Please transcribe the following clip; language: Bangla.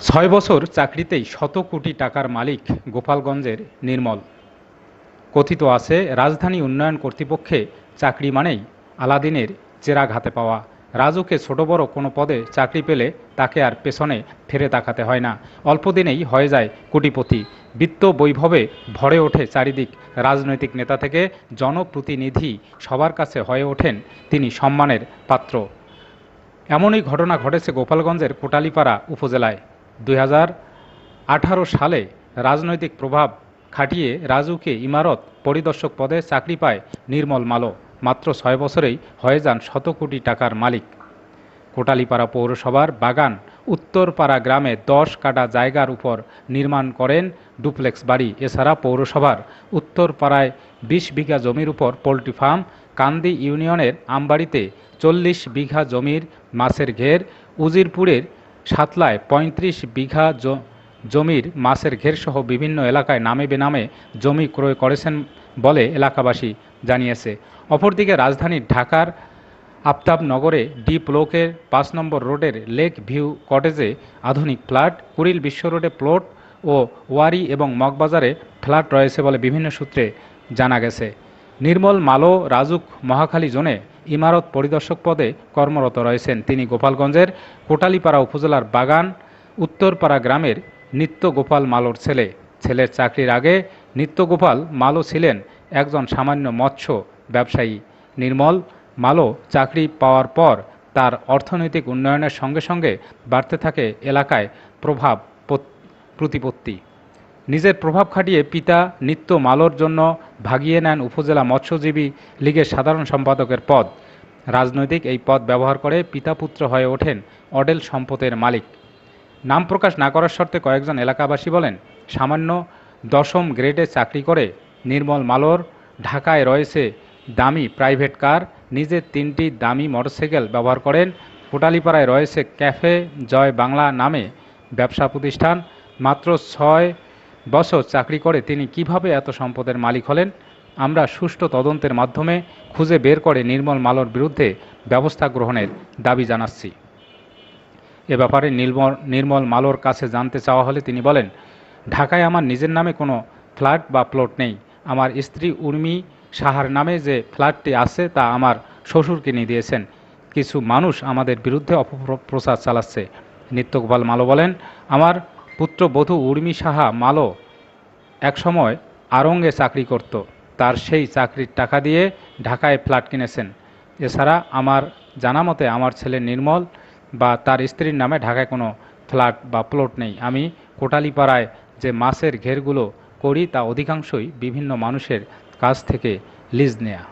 ছয় বছর চাকরিতেই শত কোটি টাকার মালিক গোপালগঞ্জের নির্মল। কথিত আছে, রাজধানী উন্নয়ন কর্তৃপক্ষে চাকরি মানেই আলাদিনের চেরাগ হাতে পাওয়া। রাজুকে ছোট বড় কোনো পদে চাকরি পেলে তাকে আর পেছনে ফিরে তাকাতে হয় না। অল্প দিনেই হয়ে যায় কোটিপতি। বিত্ত বৈভবে ভরে ওঠে চারিদিক। রাজনৈতিক নেতা থেকে জনপ্রতিনিধি সবার কাছে হয়ে ওঠেন তিনি সম্মানের পাত্র। এমনই ঘটনা ঘটেছে গোপালগঞ্জের কোটালিপাড়া উপজেলায়। দুই সালে রাজনৈতিক প্রভাব খাটিয়ে রাজুকে ইমারত পরিদর্শক পদে চাকরি পায় নির্মল মালো। মাত্র ছয় বছরেই হয়ে যান শত কোটি টাকার মালিক। কোটালীপাড়া পৌরসভার বাগান উত্তরপাড়া গ্রামে দশ কাটা জায়গার উপর নির্মাণ করেন ডুপ্লেক্স বাড়ি। এছাড়া পৌরসভার উত্তরপাড়ায় বিশ বিঘা জমির উপর পোলট্রি ফার্ম, কান্দি ইউনিয়নের আমবাড়িতে চল্লিশ বিঘা জমির মাছের ঘের, উজিরপুরের সাতলায় পঁয়ত্রিশ বিঘা জমির মাছের ঘেরসহ বিভিন্ন এলাকায় নামে বেনামে জমি ক্রয় করেছেন বলে এলাকাবাসী জানিয়েছে। অপরদিকে রাজধানী ঢাকার আফতাবনগরে ডি ব্লকের পাঁচ নম্বর রোডের লেক ভিউ কটেজে আধুনিক ফ্ল্যাট, কুড়িল বিশ্ব রোডে প্লট ও ওয়ারি এবং মগবাজারে ফ্ল্যাট রয়েছে বলে বিভিন্ন সূত্রে জানা গেছে। নির্মল, মালো, রাজুক, মহাখালী জোনে ইমারত পরিদর্শক পদে কর্মরত রয়েছেন। তিনি গোপালগঞ্জের কোটালীপাড়া উপজেলার বাগান, উত্তরপাড়া গ্রামের নিত্য গোপাল মালোর ছেলে। ছেলের চাকরির আগে নিত্য গোপাল মালো ছিলেন একজন সামান্য মৎস্য ব্যবসায়ী। নির্মল, মালো চাকরি পাওয়ার পর তার অর্থনৈতিক উন্নয়নের সঙ্গে সঙ্গে বাড়তে থাকে এলাকায় প্রভাব প্রতিপত্তি। নিজের প্রভাব খাটিয়ে পিতা নিত্য মালোর জন্য ভাগিয়ে নেন উপজেলা মৎস্যজীবী লীগের সাধারণ সম্পাদকের পদ। রাজনৈতিক এই পদ ব্যবহার করে পিতা পুত্র হয়ে ওঠেন অডেল সম্পদের মালিক। নাম প্রকাশ না করার শর্তে কয়েকজন এলাকাবাসী বলেন, সামান্য দশম গ্রেডে চাকরি করে নির্মল মালোর ঢাকায় রয়েছে দামি প্রাইভেট কার, নিজের তিনটি দামি মোটরসাইকেল ব্যবহার করেন, কোটালীপাড়ায় রয়েছে ক্যাফে জয় বাংলা নামে ব্যবসা প্রতিষ্ঠান, মাত্র ছয় বছর চাকরি করে তিনি কীভাবে এত সম্পদের মালিক হলেন? আমরা সুষ্ঠু তদন্তের মাধ্যমে খুঁজে বের করে নির্মল মালোর বিরুদ্ধে ব্যবস্থা গ্রহণের দাবি জানাচ্ছি। এ ব্যাপারে নির্মল নির্মল মালোর কাছে জানতে চাওয়া হলে তিনি বলেন, ঢাকায় আমার নিজের নামে কোনো ফ্ল্যাট বা প্লট নেই। আমার স্ত্রী উর্মি সাহার নামে যে ফ্ল্যাটটি আছে তা আমার শ্বশুর কিনে দিয়েছেন। কিছু মানুষ আমাদের বিরুদ্ধে অপপ্রচার চালাচ্ছে। নিত্যগোপাল মালো বলেন, আমার পুত্রবধূ উর্মি সাহা মালো একসময় আড়ঙ্গে চাকরি করত। তার সেই চাকরির টাকা দিয়ে ঢাকায় ফ্ল্যাট কিনেছেন। এছাড়া আমার জানা মতে আমার ছেলে নির্মল বা তার স্ত্রীর নামে ঢাকায় কোনো ফ্ল্যাট বা প্লট নেই। আমি কোটালীপাড়ায় যে মাছের ঘেরগুলো করি তা অধিকাংশই বিভিন্ন মানুষের কাছ থেকে লিজ নেয়া।